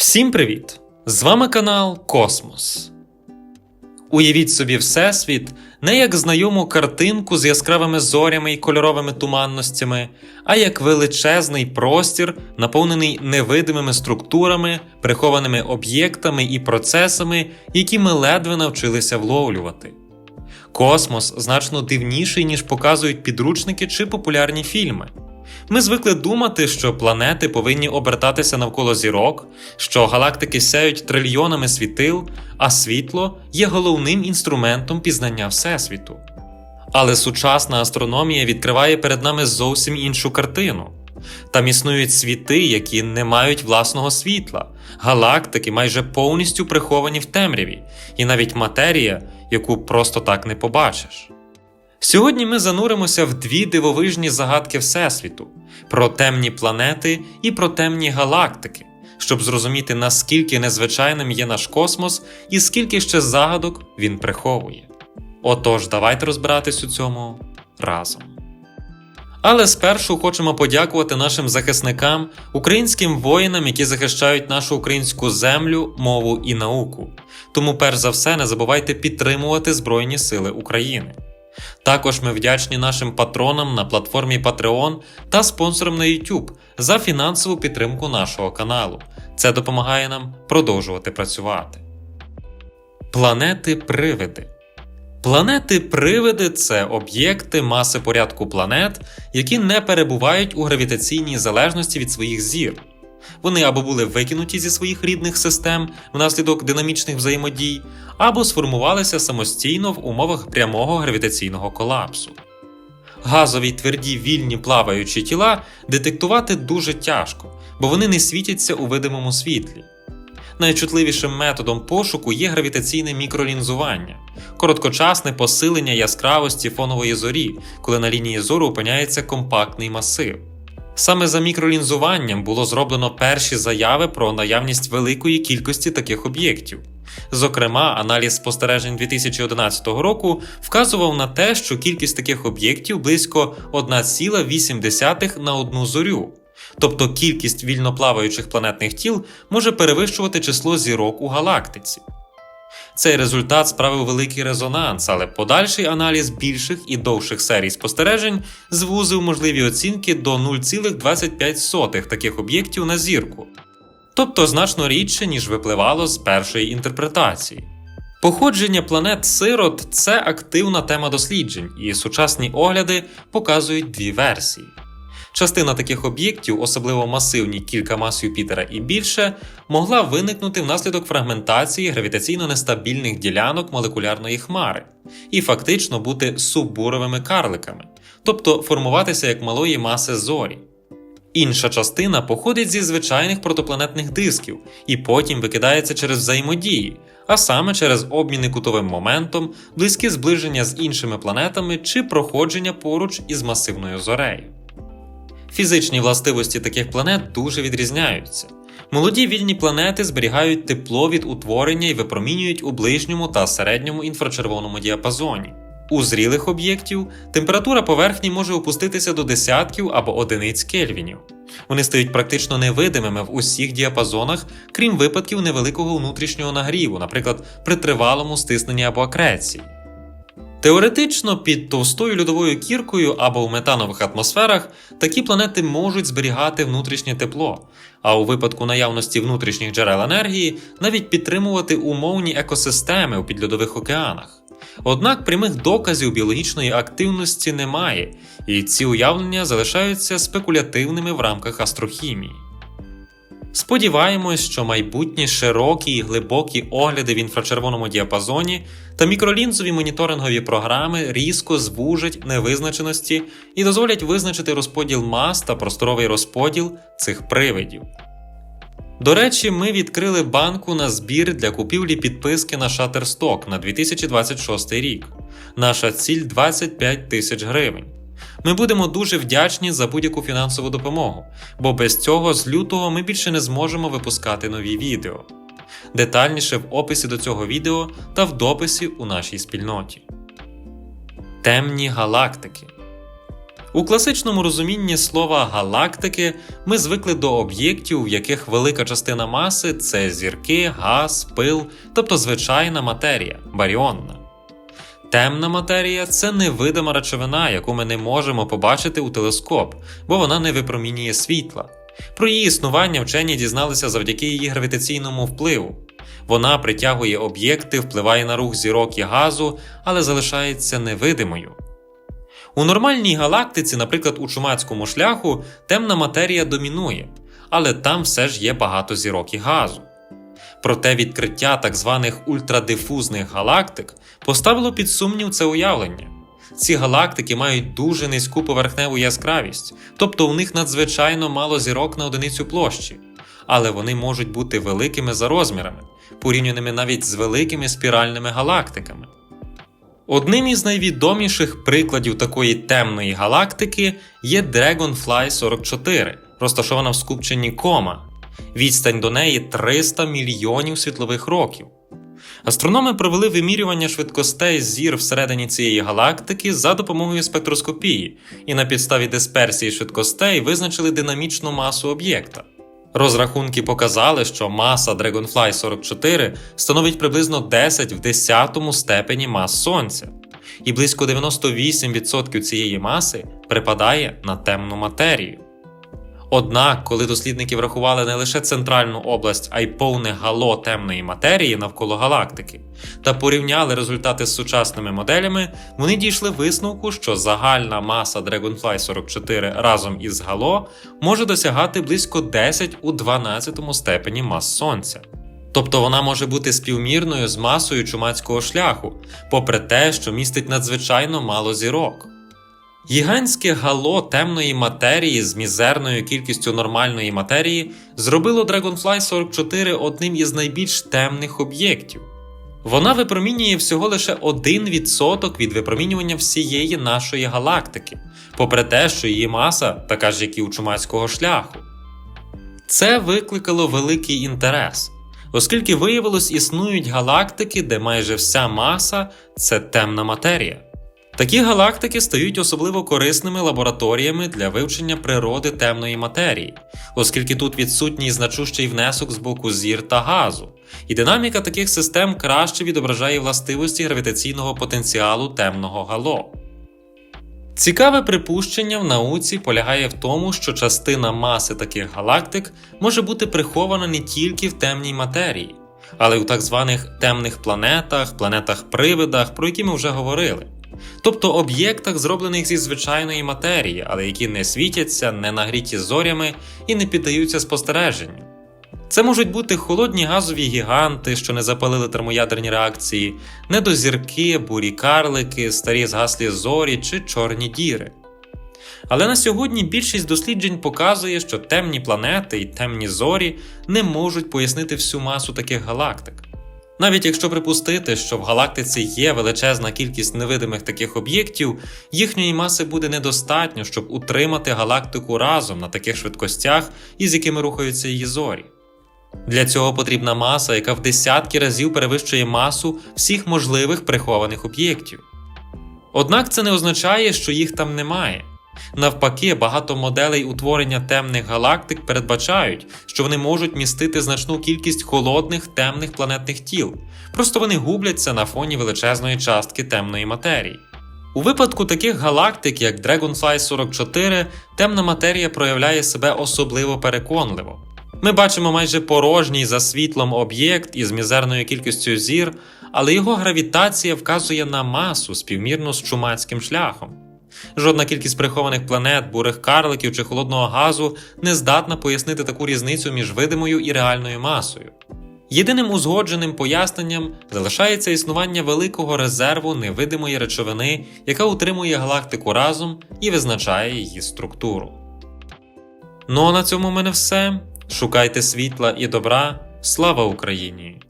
Всім привіт! З вами канал Космос. Уявіть собі Всесвіт не як знайому картинку з яскравими зорями і кольоровими туманностями, а як величезний простір, наповнений невидимими структурами, прихованими об'єктами і процесами, які ми ледве навчилися вловлювати. Космос значно дивніший, ніж показують підручники чи популярні фільми. Ми звикли думати, що планети повинні обертатися навколо зірок, що галактики сяють трильйонами світил, а світло є головним інструментом пізнання Всесвіту. Але сучасна астрономія відкриває перед нами зовсім іншу картину. Там існують світи, які не мають власного світла, галактики майже повністю приховані в темряві, і навіть матерія, яку просто так не побачиш. Сьогодні ми зануримося в дві дивовижні загадки Всесвіту про темні планети і про темні галактики, щоб зрозуміти, наскільки незвичайним є наш космос і скільки ще загадок він приховує. Отож, давайте розбиратись у цьому разом. Але спершу хочемо подякувати нашим захисникам, українським воїнам, які захищають нашу українську землю, мову і науку. Тому, перш за все, не забувайте підтримувати Збройні Сили України. Також ми вдячні нашим патронам на платформі Patreon та спонсорам на YouTube за фінансову підтримку нашого каналу. Це допомагає нам продовжувати працювати. Планети-привиди. Планети-привиди це об'єкти маси порядку планет, які не перебувають у гравітаційній залежності від своїх зір. Вони або були викинуті зі своїх рідних систем внаслідок динамічних взаємодій, або сформувалися самостійно в умовах прямого гравітаційного колапсу. Газові тверді вільні плаваючі тіла детектувати дуже тяжко, бо вони не світяться у видимому світлі. Найчутливішим методом пошуку є гравітаційне мікролінзування, короткочасне посилення яскравості фонової зорі, коли на лінії зору опиняється компактний масив. Саме за мікролінзуванням було зроблено перші заяви про наявність великої кількості таких об'єктів. Зокрема, аналіз спостережень 2011 року вказував на те, що кількість таких об'єктів близько 1,8 на одну зорю. Тобто кількість вільноплаваючих планетних тіл може перевищувати число зірок у галактиці. Цей результат справив великий резонанс, але подальший аналіз більших і довших серій спостережень звузив можливі оцінки до 0,25 таких об'єктів на зірку, тобто значно рідше, ніж випливало з першої інтерпретації. Походження планет сирот це активна тема досліджень, і сучасні огляди показують дві версії. Частина таких об'єктів, особливо масивні кілька мас Юпітера і більше, могла виникнути внаслідок фрагментації гравітаційно нестабільних ділянок молекулярної хмари і фактично бути суббуровими карликами, тобто формуватися як малої маси зорі. Інша частина походить зі звичайних протопланетних дисків і потім викидається через взаємодії, а саме через обміни кутовим моментом, близькі зближення з іншими планетами чи проходження поруч із масивною зорею. Фізичні властивості таких планет дуже відрізняються. Молоді вільні планети зберігають тепло від утворення і випромінюють у ближньому та середньому інфрачервоному діапазоні. У зрілих об'єктів температура поверхні може опуститися до десятків або одиниць кельвінів. Вони стають практично невидимими в усіх діапазонах, крім випадків невеликого внутрішнього нагріву, наприклад, при тривалому стисненні або акреції. Теоретично під товстою льодовою кіркою або в метанових атмосферах такі планети можуть зберігати внутрішнє тепло, а у випадку наявності внутрішніх джерел енергії навіть підтримувати умовні екосистеми у підльодових океанах. Однак прямих доказів біологічної активності немає, і ці уявлення залишаються спекулятивними в рамках астрохімії. Сподіваємось, що майбутні широкі і глибокі огляди в інфрачервоному діапазоні та мікролінзові моніторингові програми різко звужать невизначеності і дозволять визначити розподіл мас та просторовий розподіл цих привидів. До речі, ми відкрили банку на збір для купівлі підписки на Shutterstock на 2026 рік. Наша ціль 25 тисяч гривень. Ми будемо дуже вдячні за будь-яку фінансову допомогу, бо без цього з лютого ми більше не зможемо випускати нові відео. Детальніше в описі до цього відео та в дописі у нашій спільноті. Темні галактики. У класичному розумінні слова галактики ми звикли до об'єктів, в яких велика частина маси це зірки, газ, пил, тобто звичайна матерія, баріонна. Темна матерія це невидима речовина, яку ми не можемо побачити у телескоп, бо вона не випромінює світла. Про її існування вчені дізналися завдяки її гравітаційному впливу. Вона притягує об'єкти, впливає на рух зірок і газу, але залишається невидимою. У нормальній галактиці, наприклад, у чумацькому шляху, темна матерія домінує, але там все ж є багато зірок і газу. Проте відкриття так званих ультрадифузних галактик поставило під сумнів це уявлення. Ці галактики мають дуже низьку поверхневу яскравість, тобто у них надзвичайно мало зірок на одиницю площі, але вони можуть бути великими за розмірами, порівняними навіть з великими спіральними галактиками. Одним із найвідоміших прикладів такої темної галактики є Dragonfly 44, розташована в скупченні Кома. Відстань до неї 300 мільйонів світлових років. Астрономи провели вимірювання швидкостей зір всередині цієї галактики за допомогою спектроскопії і на підставі дисперсії швидкостей визначили динамічну масу об'єкта. Розрахунки показали, що маса Dragonfly 44 становить приблизно 10 в 10 степені мас Сонця, і близько 98% цієї маси припадає на темну матерію. Однак, коли дослідники врахували не лише центральну область, а й повне гало темної матерії навколо галактики, та порівняли результати з сучасними моделями, вони дійшли висновку, що загальна маса Dragonfly 44 разом із гало може досягати близько 10 у 12 степені мас Сонця. Тобто вона може бути співмірною з масою чумацького шляху, попри те, що містить надзвичайно мало зірок. Гігантське гало темної матерії з мізерною кількістю нормальної матерії зробило Dragonfly 44 одним із найбільш темних об'єктів. Вона випромінює всього лише 1% від випромінювання всієї нашої галактики, попри те, що її маса така ж, як і у чумацького шляху. Це викликало великий інтерес, оскільки виявилось, існують галактики, де майже вся маса це темна матерія. Такі галактики стають особливо корисними лабораторіями для вивчення природи темної матерії, оскільки тут відсутній значущий внесок з боку зір та газу, і динаміка таких систем краще відображає властивості гравітаційного потенціалу темного гало. Цікаве припущення в науці полягає в тому, що частина маси таких галактик може бути прихована не тільки в темній матерії, але й у так званих темних планетах, планетах-привидах, про які ми вже говорили тобто об'єктах, зроблених зі звичайної матерії, але які не світяться, не нагріті зорями і не піддаються спостереженню. Це можуть бути холодні газові гіганти, що не запалили термоядерні реакції, недозірки, бурі карлики, старі згаслі зорі чи чорні діри. Але на сьогодні більшість досліджень показує, що темні планети і темні зорі не можуть пояснити всю масу таких галактик. Навіть якщо припустити, що в галактиці є величезна кількість невидимих таких об'єктів, їхньої маси буде недостатньо, щоб утримати галактику разом на таких швидкостях, із якими рухаються її зорі. Для цього потрібна маса, яка в десятки разів перевищує масу всіх можливих прихованих об'єктів. Однак це не означає, що їх там немає. Навпаки, багато моделей утворення темних галактик передбачають, що вони можуть містити значну кількість холодних темних планетних тіл, просто вони губляться на фоні величезної частки темної матерії. У випадку таких галактик, як Dragonfly 44, темна матерія проявляє себе особливо переконливо. Ми бачимо майже порожній за світлом об'єкт із мізерною кількістю зір, але його гравітація вказує на масу співмірну з чумацьким шляхом. Жодна кількість прихованих планет, бурих карликів чи холодного газу не здатна пояснити таку різницю між видимою і реальною масою. Єдиним узгодженим поясненням залишається існування великого резерву невидимої речовини, яка утримує галактику разом і визначає її структуру. Ну а на цьому в мене все. Шукайте світла і добра. Слава Україні!